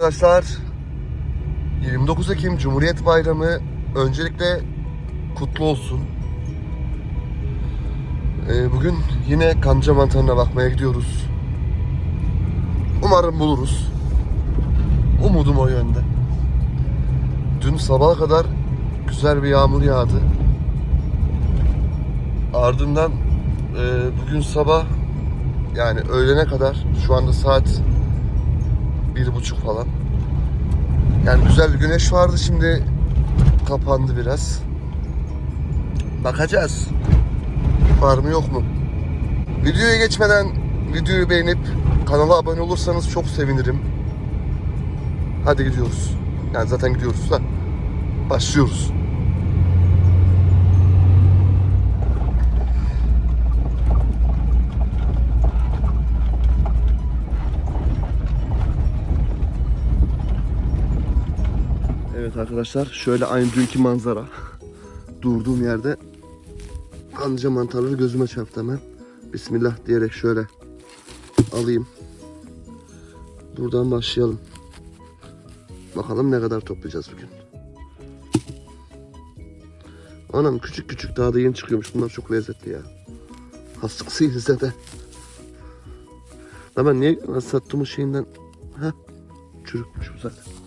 Arkadaşlar 29 Ekim Cumhuriyet Bayramı öncelikle kutlu olsun. Ee, bugün yine kanca mantarına bakmaya gidiyoruz. Umarım buluruz. Umudum o yönde. Dün sabaha kadar güzel bir yağmur yağdı. Ardından e, bugün sabah yani öğlene kadar şu anda saat bir buçuk falan. Yani güzel bir güneş vardı şimdi kapandı biraz. Bakacağız. Var mı yok mu? Videoya geçmeden videoyu beğenip kanala abone olursanız çok sevinirim. Hadi gidiyoruz. Yani zaten gidiyoruz da. Başlıyoruz. Evet arkadaşlar şöyle aynı dünkü manzara. Durduğum yerde kanlıca mantarları gözüme çarptı hemen. Bismillah diyerek şöyle alayım. Buradan başlayalım. Bakalım ne kadar toplayacağız bugün. Anam küçük küçük daha da yeni çıkıyormuş. Bunlar çok lezzetli ya. Hastasıyız zaten. Da ben niye sattığımız şeyinden... Heh, çürükmüş bu zaten.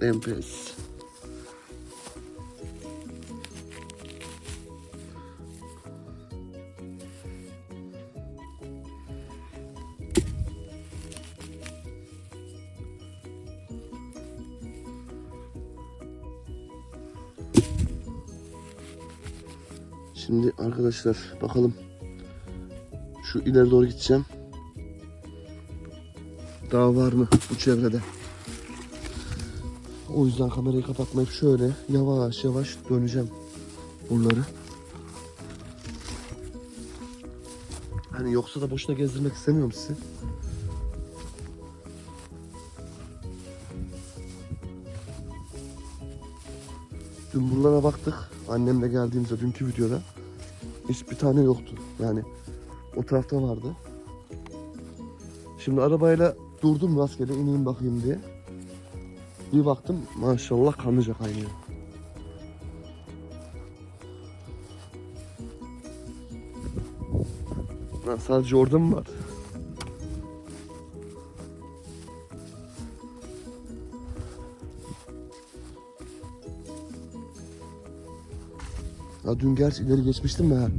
Enfes. Şimdi arkadaşlar bakalım. Şu ileri doğru gideceğim. Daha var mı bu çevrede? O yüzden kamerayı kapatmayıp şöyle yavaş yavaş döneceğim buraları. Hani yoksa da boşuna gezdirmek istemiyorum sizi. Dün buralara baktık. Annemle geldiğimizde dünkü videoda hiçbir tane yoktu. Yani o tarafta vardı. Şimdi arabayla durdum rastgele ineyim bakayım diye. Bir baktım maşallah kanlıca kaynıyor. Lan sadece orada mı var? Ya dün gerçi ileri geçmiştim ben.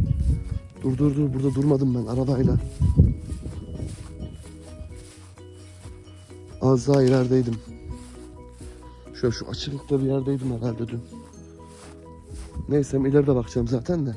Dur dur dur burada durmadım ben arabayla. Az daha ilerideydim. Şöyle şu açıklıkta bir yerdeydim herhalde dün. Neyse ileride bakacağım zaten de.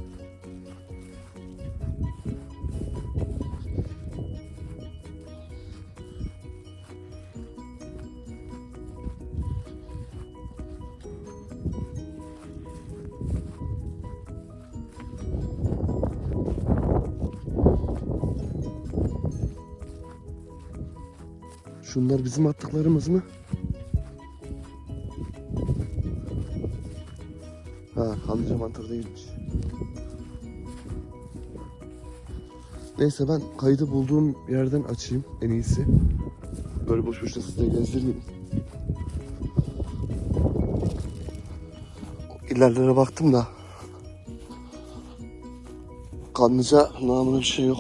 Şunlar bizim attıklarımız mı? Ha, kanlıca mantarı değilmiş. Neyse ben kaydı bulduğum yerden açayım en iyisi. Böyle boş boşuna size gezdirmeyeyim. İlerlere baktım da kanlıca namına bir şey yok.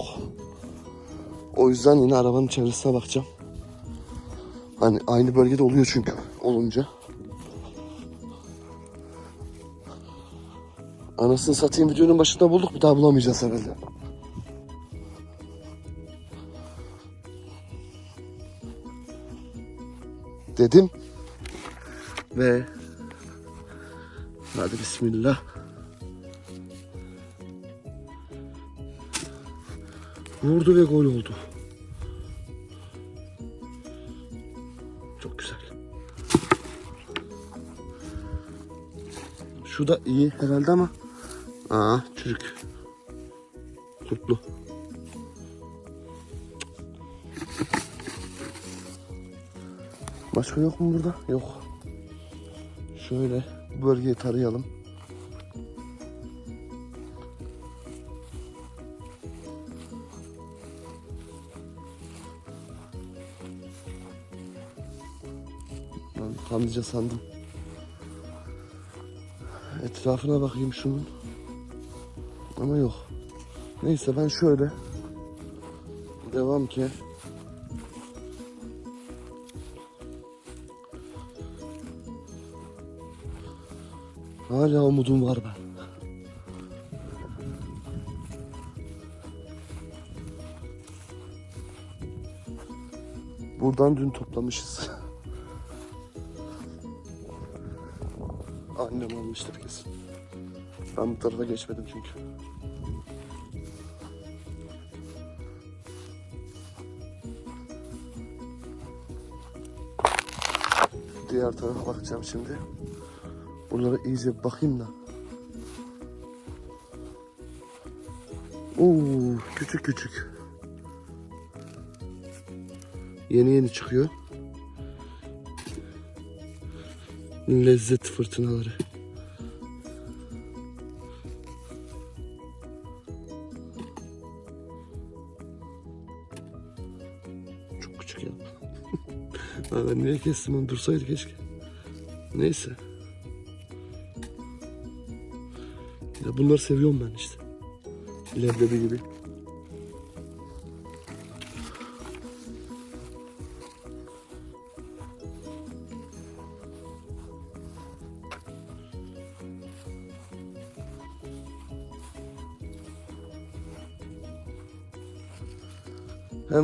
O yüzden yine arabanın çevresine bakacağım. Hani aynı bölgede oluyor çünkü olunca. Anasını satayım videonun başında bulduk bir daha bulamayacağız herhalde. Dedim. Ve hadi bismillah. Vurdu ve gol oldu. Çok güzel. Şu da iyi herhalde ama aa çürük. Kurtlu. Başka yok mu burada? Yok. Şöyle bölgeyi tarayalım. Ben sandım. Etrafına bakayım şunun. Ama yok. Neyse ben şöyle devam ki. Hala umudum var ben. Buradan dün toplamışız. Annem almıştır kesin. Ben bu tarafa geçmedim çünkü. Diğer tarafa bakacağım şimdi. Buralara iyice bakayım da. Oo, küçük küçük. Yeni yeni çıkıyor. Lezzet fırtınaları. Küçük ya. Niye kestim onu dursaydı keşke. Neyse. Ya bunları seviyorum ben işte. Leblebi gibi.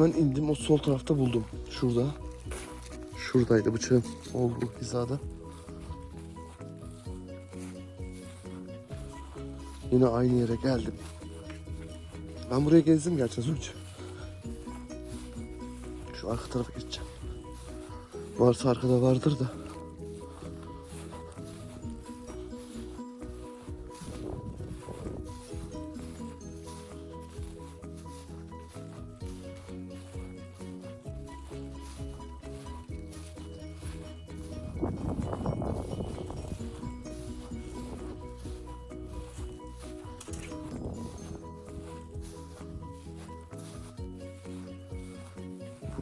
Hemen indim o sol tarafta buldum. Şurada. Şuradaydı bıçağın olduğu hizada. Yine aynı yere geldim. Ben buraya gezdim gerçi az önce. Şu arka tarafa geçeceğim. Varsa arkada vardır da.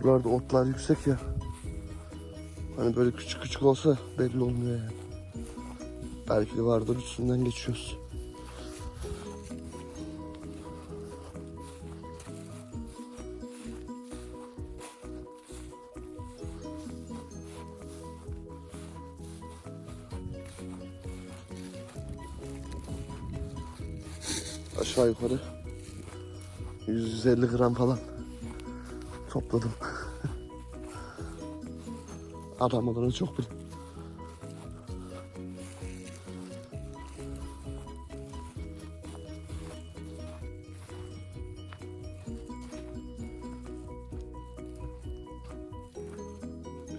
Buralarda otlar yüksek ya. Hani böyle küçük küçük olsa belli olmuyor yani. Belki de vardır üstünden geçiyoruz. Aşağı yukarı 150 gram falan topladım. Aramalarını çok bile.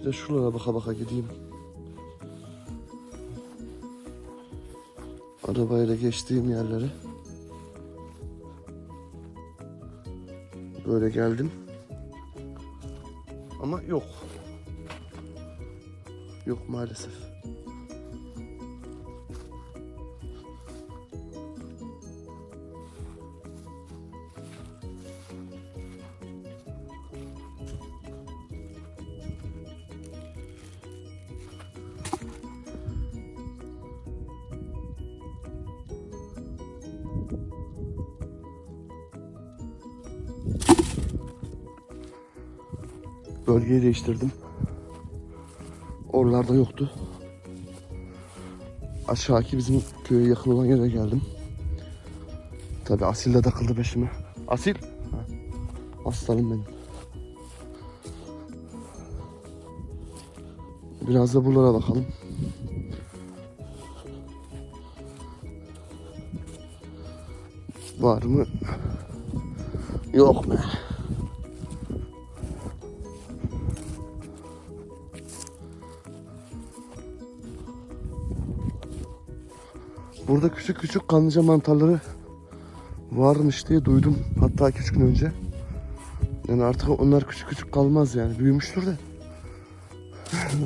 Bir de şuralara baka baka gideyim. Arabayla geçtiğim yerlere. Böyle geldim. Ama yok. Yok maalesef. Bölgeyi değiştirdim. Oralarda yoktu. Aşağıki bizim köye yakın olan yere geldim. Tabi Asil de takıldı peşime. Asil. Aslanım benim. Biraz da buralara bakalım. Var mı? Yok mu? Burada küçük küçük kanlıca mantarları varmış diye duydum. Hatta iki gün önce. Yani artık onlar küçük küçük kalmaz yani. Büyümüştür de.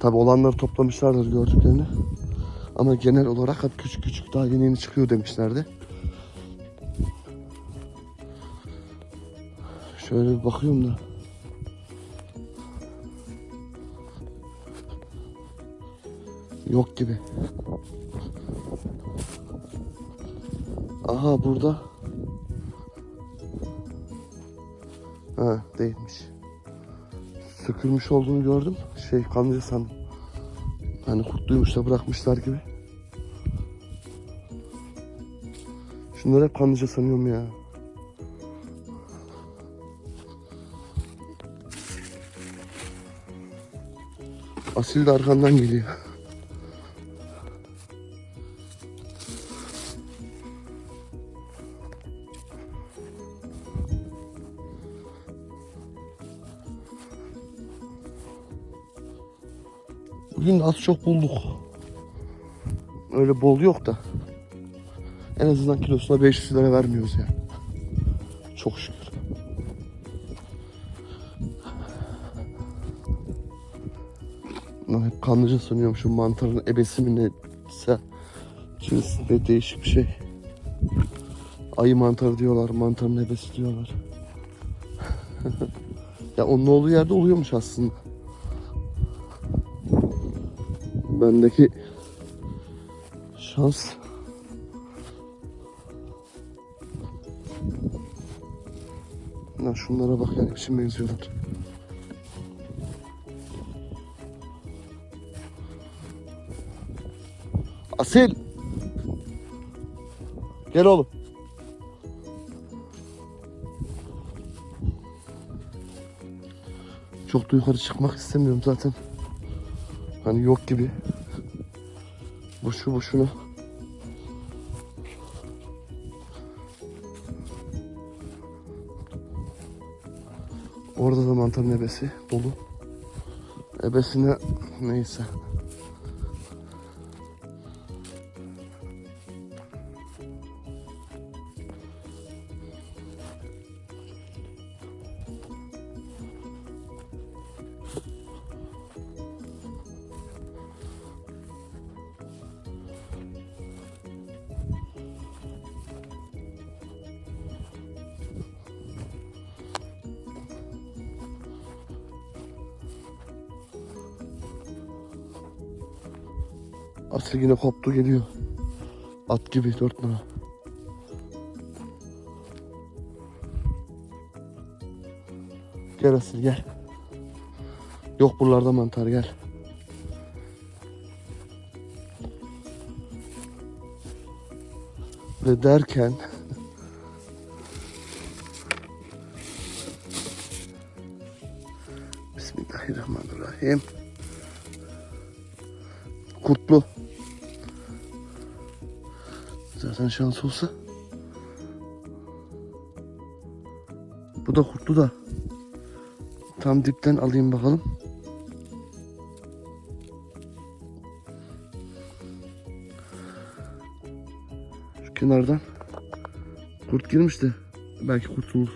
Tabi olanları toplamışlardır gördüklerini. Ama genel olarak hep küçük küçük daha yeni yeni çıkıyor demişlerdi. Şöyle bir bakıyorum da. Yok gibi. Aha burada. Ha değilmiş. Sökülmüş olduğunu gördüm. Şey kanlıca sandım. Hani kurtluymuş da bırakmışlar gibi. Şunları hep kanlıca sanıyorum ya. Asil de arkandan geliyor. Bugün az çok bulduk. Öyle bol yok da. En azından kilosuna 500 lira vermiyoruz yani. Çok şükür. Lan hep kanlıca sanıyorum şu mantarın ebesi mi neyse. Cinsinde değişik bir şey. Ayı mantarı diyorlar, mantarın ebesi diyorlar. ya onun olduğu yerde oluyormuş aslında. Bendeki şans Lan şunlara bak yani biçim benziyorlar. Asil. Gel oğlum. Çok da yukarı çıkmak istemiyorum zaten. Hani yok gibi. Boşu boşuna. Orada da mantarın ebesi dolu. Ebesine neyse. Asıl yine koptu geliyor. At gibi dört nara. Gel Asil gel. Yok buralarda mantar gel. Ve derken Bismillahirrahmanirrahim. Kurtlu. Zaten şans olsa. Bu da kurtlu da. Tam dipten alayım bakalım. Şu kenardan kurt girmişti. Belki kurtulur.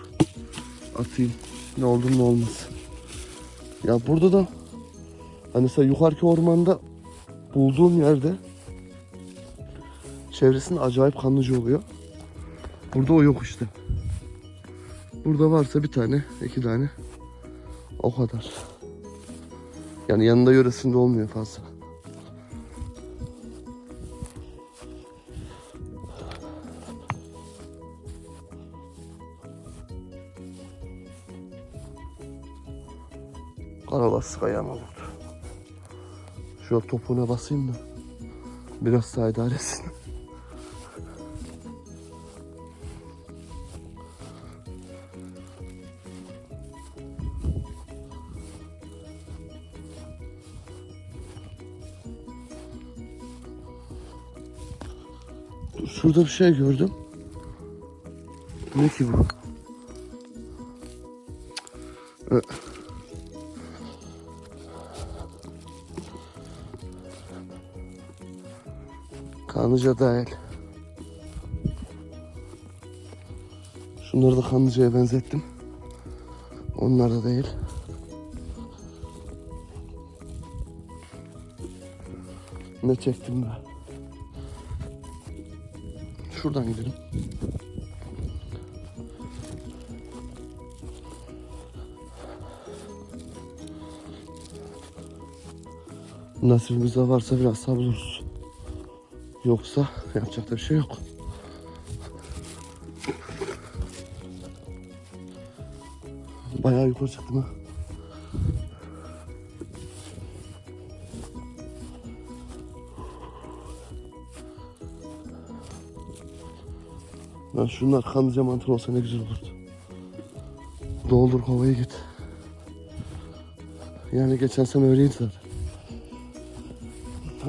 Atayım. Ne olur ne olmaz. Ya burada da hani mesela yukarıki ormanda bulduğum yerde çevresinde acayip kanlıcı oluyor. Burada o yok işte. Burada varsa bir tane, iki tane. O kadar. Yani yanında yöresinde olmuyor fazla. Karalastık ayağıma vurdu. Şöyle topuğuna basayım da biraz daha idare etsin. Şurada bir şey gördüm. Ne ki bu? Ö- Kanlıca dahil. Şunları da kanlıcaya benzettim. Onlar da değil. Ne çektim be. Şuradan gidelim. Nasibimizde varsa biraz daha buluruz. Yoksa yapacak da bir şey yok. Bayağı yukarı çıktım ha. Lan şunlar kanlıca mantar olsa ne güzel olurdu. Doldur kovaya git. Yani geçen sene öyleydi zaten.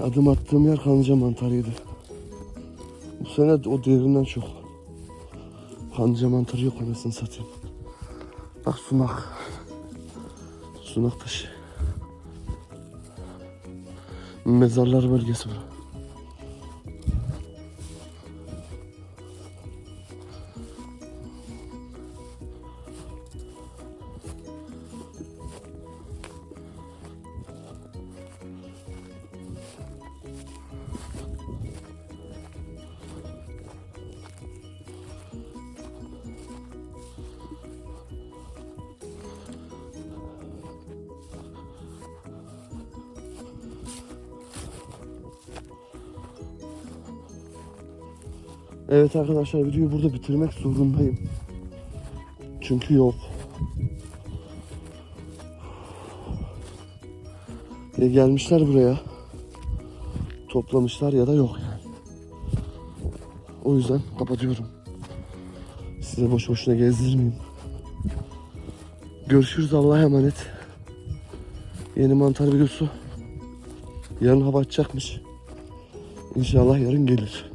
Adım attığım yer kanlıca mantarıydı. Bu sene o diğerinden çok. Kanlıca mantarı yok anasını satayım. Bak sunak. Sunak taşı. Mezarlar bölgesi bu. Evet arkadaşlar videoyu burada bitirmek zorundayım. Çünkü yok. Ya gelmişler buraya. Toplamışlar ya da yok yani. O yüzden kapatıyorum. Size boş boşuna gezdirmeyeyim. Görüşürüz Allah'a emanet. Yeni mantar videosu. Yarın hava açacakmış. İnşallah yarın gelir.